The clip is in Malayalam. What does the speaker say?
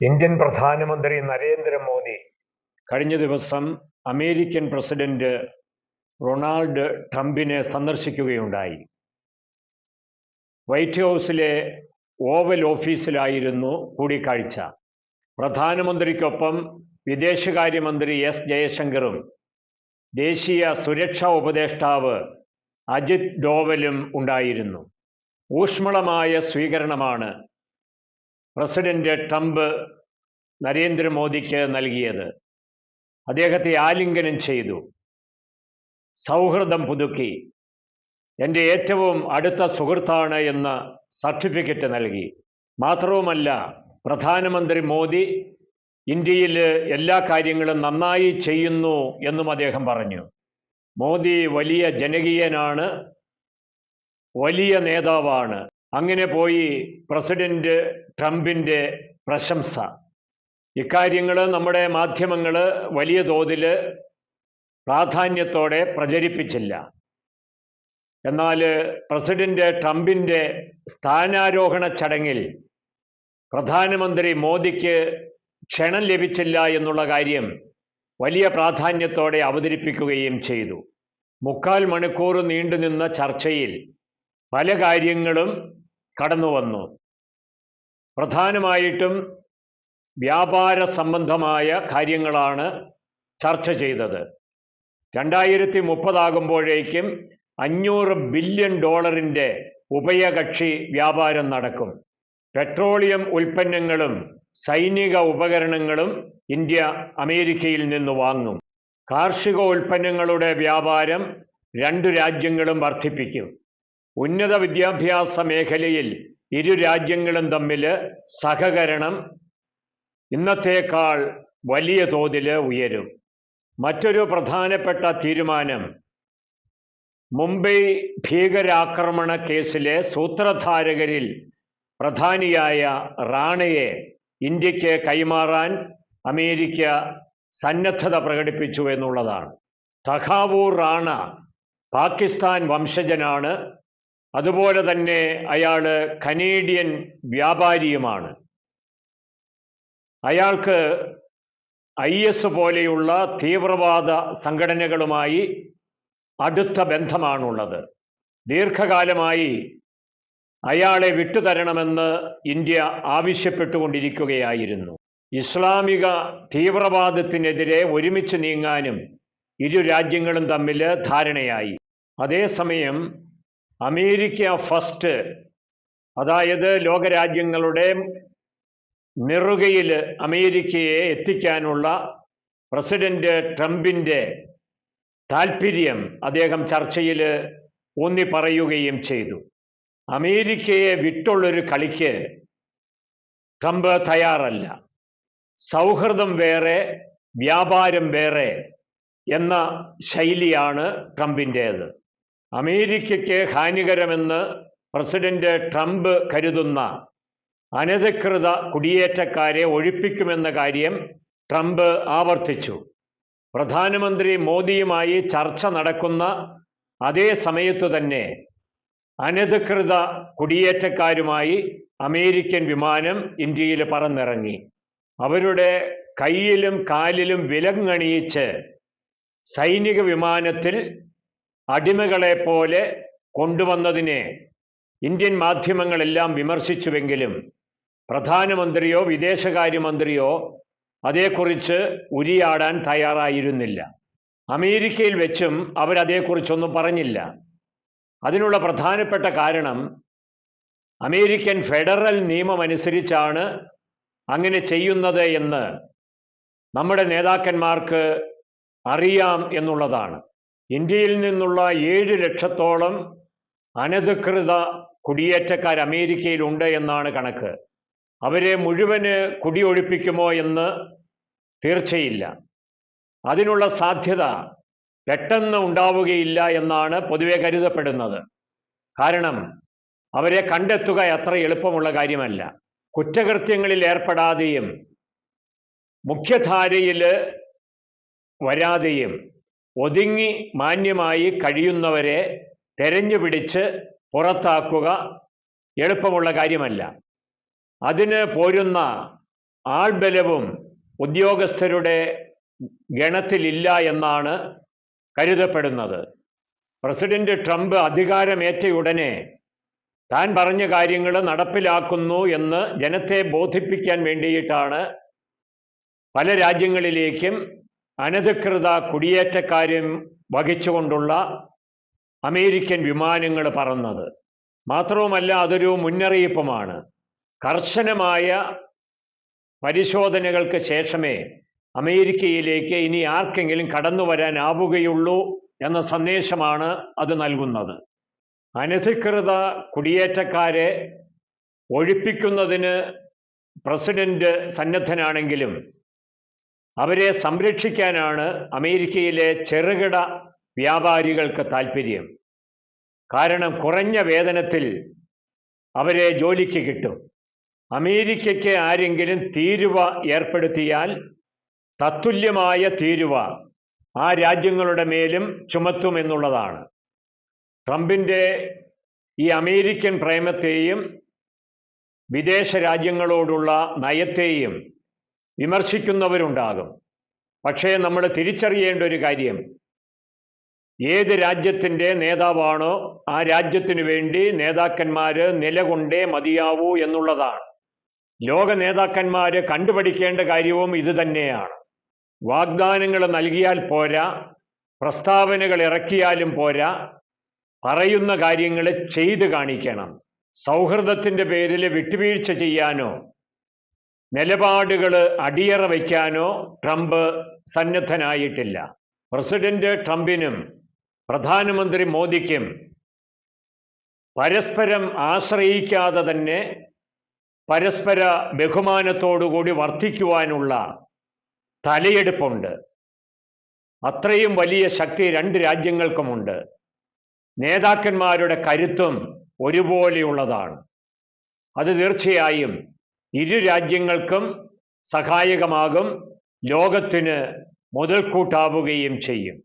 ഇന്ത്യൻ പ്രധാനമന്ത്രി നരേന്ദ്രമോദി. കഴിഞ്ഞ ദിവസം അമേരിക്കൻ പ്രസിഡന്റ് റൊണാൾഡ് ട്രംപിനെ സന്ദർശിക്കുകയുണ്ടായി. വൈറ്റ് ഹൗസിലെ ഓവൽ ഓഫീസിലായിരുന്നു കൂടിക്കാഴ്ച. പ്രധാനമന്ത്രിക്കൊപ്പം വിദേശകാര്യമന്ത്രി എസ് ജയശങ്കറും ദേശീയ സുരക്ഷാ ഉപദേഷ്ടാവ് അജിത് ഡോവലും ഉണ്ടായിരുന്നു. ഊഷ്മളമായ സ്വീകരണമാണ് പ്രസിഡന്റ് ട്രംപ് നരേന്ദ്രമോദിക്ക് നൽകിയത്. അദ്ദേഹത്തെ ആലിംഗനം ചെയ്തു. സൗഹൃദം പുതുക്കി. എന്റെ ഏറ്റവും അടുത്ത സുഹൃത്താണ് എന്ന സർട്ടിഫിക്കറ്റ് നൽകി. മാത്രവുമല്ല പ്രധാനമന്ത്രി മോദി ഇന്ത്യയിൽ എല്ലാ കാര്യങ്ങളും നന്നായി ചെയ്യുന്നു എന്നും അദ്ദേഹം പറഞ്ഞു. മോദി വലിയ ജനകീയനാണ് വലിയ നേതാവാണ്. അങ്ങനെ പോയി പ്രസിഡന്റ് ട്രംപിന്റെ പ്രശംസ. ഇക്കാര്യങ്ങൾ നമ്മുടെ മാധ്യമങ്ങൾ വലിയ തോതിൽ പ്രാധാന്യത്തോടെ പ്രചരിപ്പിച്ചില്ല. എന്നാൽ പ്രസിഡന്റ് ട്രംപിന്റെ സ്ഥാനാരോഹണ ചടങ്ങിൽ പ്രധാനമന്ത്രി മോദിക്ക് ക്ഷണം ലഭിച്ചില്ല എന്നുള്ള കാര്യം വലിയ പ്രാധാന്യത്തോടെ അവതരിപ്പിക്കുകയും ചെയ്തു. മുക്കാൽ മണിക്കൂർ നീണ്ടുനിന്ന ചർച്ചയിൽ പല കാര്യങ്ങളും കടന്നു വന്നു. പ്രധാനമായിട്ടും വ്യാപാര സംബന്ധമായ കാര്യങ്ങളാണ് ചർച്ച ചെയ്തത്. രണ്ടായിരത്തി മുപ്പതാകുമ്പോഴേക്കും അഞ്ഞൂറ് ബില്യൺ ഡോളറിന്റെ ഉഭയകക്ഷി വ്യാപാരം നടക്കും. പെട്രോളിയം ഉൽപ്പന്നങ്ങളും സൈനിക ഉപകരണങ്ങളും ഇന്ത്യ അമേരിക്കയിൽ നിന്ന് വാങ്ങും. കാർഷിക ഉൽപ്പന്നങ്ങളുടെ വ്യാപാരം രണ്ടു രാജ്യങ്ങളും വർദ്ധിപ്പിക്കും. ഉന്നത വിദ്യാഭ്യാസ മേഖലയിൽ ഇരു രാജ്യങ്ങളും തമ്മിൽ സഹകരണം ഇന്നത്തേക്കാൾ വലിയ തോതിൽ ഉയരും. മറ്റൊരു പ്രധാനപ്പെട്ട തീരുമാനം മുംബൈ ഭീകരാക്രമണ കേസിലെ സൂത്രധാരകരിൽ പ്രധാനിയായ റാണയെ ഇന്ത്യയ്ക്ക് കൈമാറാൻ അമേരിക്ക സന്നദ്ധത പ്രകടിപ്പിച്ചു എന്നുള്ളതാണ്. തഖാവൂർ റാണ പാകിസ്ഥാൻ വംശജനാണ്. അതുപോലെ തന്നെ അയാൾ കനേഡിയൻ വ്യാപാരിയുമാണ്. അയാൾക്ക് ഐ എസ് പോലെയുള്ള തീവ്രവാദ സംഘടനകളുമായി അടുത്ത ബന്ധമാണുള്ളത്. ദീർഘകാലമായി അയാളെ വിട്ടുതരണമെന്ന് ഇന്ത്യ ആവശ്യപ്പെട്ടുകൊണ്ടിരിക്കുകയായിരുന്നു. ഇസ്ലാമിക തീവ്രവാദത്തിനെതിരെ ഒരുമിച്ച് നീങ്ങാനും ഇരു രാജ്യങ്ങളും തമ്മിൽ ധാരണയായി. അതേസമയം അമേരിക്ക ഫസ്റ്റ് അതായത് ലോകരാജ്യങ്ങളുടെ നെറുകയിൽ അമേരിക്കയെ എത്തിക്കാനുള്ള പ്രസിഡന്റ് ട്രംപിന്റെ താൽപ്പര്യം അദ്ദേഹം ചർച്ചയിൽ ഊന്നി പറയുകയും ചെയ്തു. അമേരിക്കയെ വിട്ടുള്ളൊരു കളിക്ക് ട്രംപ് തയ്യാറല്ല. സൗഹൃദം വേറെ വ്യാപാരം വേറെ എന്ന ശൈലിയാണ് ട്രംപിന്റേത് അമേരിക്കയ്ക്ക് ഹാനികരമെന്ന് പ്രസിഡന്റ് ട്രംപ് കരുതുന്ന അനധികൃത കുടിയേറ്റക്കാരെ ഒഴിപ്പിക്കുമെന്ന കാര്യം ട്രംപ് ആവർത്തിച്ചു. പ്രധാനമന്ത്രി മോദിയുമായി ചർച്ച നടക്കുന്ന അതേ സമയത്തു തന്നെ അനധികൃത കുടിയേറ്റക്കാരുമായി അമേരിക്കൻ വിമാനം ഇന്ത്യയിൽ പറന്നിറങ്ങി. അവരുടെ കയ്യിലും കാലിലും വിലങ്ങണിയിച്ച് സൈനിക വിമാനത്തിൽ അടിമകളെ പോലെ കൊണ്ടുവന്നതിനെ ഇന്ത്യൻ മാധ്യമങ്ങളെല്ലാം വിമർശിച്ചുവെങ്കിലും പ്രധാനമന്ത്രിയോ വിദേശകാര്യമന്ത്രിയോ അതേക്കുറിച്ച് ഉരിയാടാൻ തയ്യാറായിരുന്നില്ല. അമേരിക്കയിൽ വെച്ചും അവരതേക്കുറിച്ചൊന്നും പറഞ്ഞില്ല. അതിനുള്ള പ്രധാനപ്പെട്ട കാരണം അമേരിക്കൻ ഫെഡറൽ നിയമം അനുസരിച്ചാണ് അങ്ങനെ ചെയ്യുന്നത് എന്ന് നമ്മുടെ നേതാക്കന്മാർക്ക് അറിയാം എന്നുള്ളതാണ്. ഇന്ത്യയിൽ നിന്നുള്ള ഏഴ് ലക്ഷത്തോളം അനധികൃത കുടിയേറ്റക്കാർ അമേരിക്കയിലുണ്ട് എന്നാണ് കണക്ക്. അവരെ മുഴുവൻ കുടിയൊഴിപ്പിക്കുമോ എന്ന് തീർച്ചയില്ല. അതിനുള്ള സാധ്യത പെട്ടെന്ന് ഉണ്ടാവുകയില്ല എന്നാണ് പൊതുവെ കരുതപ്പെടുന്നത്. കാരണം അവരെ കണ്ടെത്തുക അത്ര എളുപ്പമുള്ള കാര്യമല്ല. കുറ്റകൃത്യങ്ങളിൽ ഏർപ്പെടാതെയും മുഖ്യധാരയിൽ വരാതെയും ഒതുങ്ങി മാന്യമായി കഴിയുന്നവരെ തെരഞ്ഞുപിടിച്ച് പുറത്താക്കുക എളുപ്പമുള്ള കാര്യമല്ല. അതിന് പോരുന്ന ആൾബലവും ഉദ്യോഗസ്ഥരുടെ ഗണത്തിലില്ല എന്നാണ് കരുതപ്പെടുന്നത്. പ്രസിഡന്റ് ട്രംപ് അധികാരമേറ്റയുടനെ താൻ പറഞ്ഞ കാര്യങ്ങൾ നടപ്പിലാക്കുന്നു എന്ന് ജനത്തെ ബോധിപ്പിക്കാൻ വേണ്ടിയിട്ടാണ് പല രാജ്യങ്ങളിലേക്കും അനധികൃത കുടിയേറ്റക്കാരും വഹിച്ചുകൊണ്ടുള്ള അമേരിക്കൻ വിമാനങ്ങൾ പറന്നത്. മാത്രവുമല്ല അതൊരു മുന്നറിയിപ്പുമാണ്. കർശനമായ പരിശോധനകൾക്ക് ശേഷമേ അമേരിക്കയിലേക്ക് ഇനി ആർക്കെങ്കിലും കടന്നു വരാനാവുകയുള്ളൂ എന്ന സന്ദേശമാണ് അത് നൽകുന്നത്. അനധികൃത കുടിയേറ്റക്കാരെ ഒഴിപ്പിക്കുന്നതിന് പ്രസിഡന്റ് സന്നദ്ധനാണെങ്കിലും അവരെ സംരക്ഷിക്കാനാണ് അമേരിക്കയിലെ ചെറുകിട വ്യാപാരികൾക്ക് താൽപ്പര്യം കാരണം കുറഞ്ഞ വേതനത്തിൽ അവരെ ജോലിക്ക് കിട്ടും. അമേരിക്കയ്ക്ക് ആരെങ്കിലും തീരുവ ഏർപ്പെടുത്തിയാൽ തത്തുല്യമായ തീരുവ ആ രാജ്യങ്ങളുടെ മേലും ചുമത്തുമെന്നുള്ളതാണ് ട്രംപിന്റെ ഈ അമേരിക്കൻ പ്രേമത്തെയും വിദേശ രാജ്യങ്ങളോടുള്ള നയത്തെയും വിമർശിക്കുന്നവരുണ്ടാകും. പക്ഷേ നമ്മൾ തിരിച്ചറിയേണ്ട ഒരു കാര്യം ഏത് രാജ്യത്തിന്റെ നേതാവാണോ ആ രാജ്യത്തിനു വേണ്ടി നേതാക്കന്മാർ നിലകൊണ്ടേ മതിയാവൂ എന്നുള്ളതാണ്. ലോക നേതാക്കന്മാർ കണ്ടുപഠിക്കേണ്ട കാര്യവും ഇത് തന്നെയാണ്. വാഗ്ദാനങ്ങൾ നൽകിയാൽ പോരാ പ്രസ്താവനകൾ ഇറക്കിയാലും പോരാ പറയുന്ന കാര്യങ്ങൾ ചെയ്ത് കാണിക്കണം. സൗഹൃദത്തിന്റെ പേരിൽ വിട്ടുവീഴ്ച ചെയ്യാനോ നിലപാടുകൾ അടിയറ വയ്ക്കാനോ ട്രംപ് സന്നദ്ധനായിട്ടില്ല. പ്രസിഡന്റ് ട്രംപിനും പ്രധാനമന്ത്രി മോദിക്കും പരസ്പരം ആശ്രയിക്കാതെ തന്നെ പരസ്പര ബഹുമാനത്തോടുകൂടി വർദ്ധിക്കുവാനുള്ള തലയെടുപ്പുണ്ട്. അത്രയും വലിയ ശക്തി രണ്ട് രാജ്യങ്ങൾക്കുമുണ്ട്. നേതാക്കന്മാരുടെ കരുത്തും ഒരുപോലെയുള്ളതാണ്. അത് തീർച്ചയായും ഇരു രാജ്യങ്ങൾക്കും സഹായകമാകും. ലോകത്തിന് മുതൽക്കൂട്ടാവുകയും ചെയ്യും.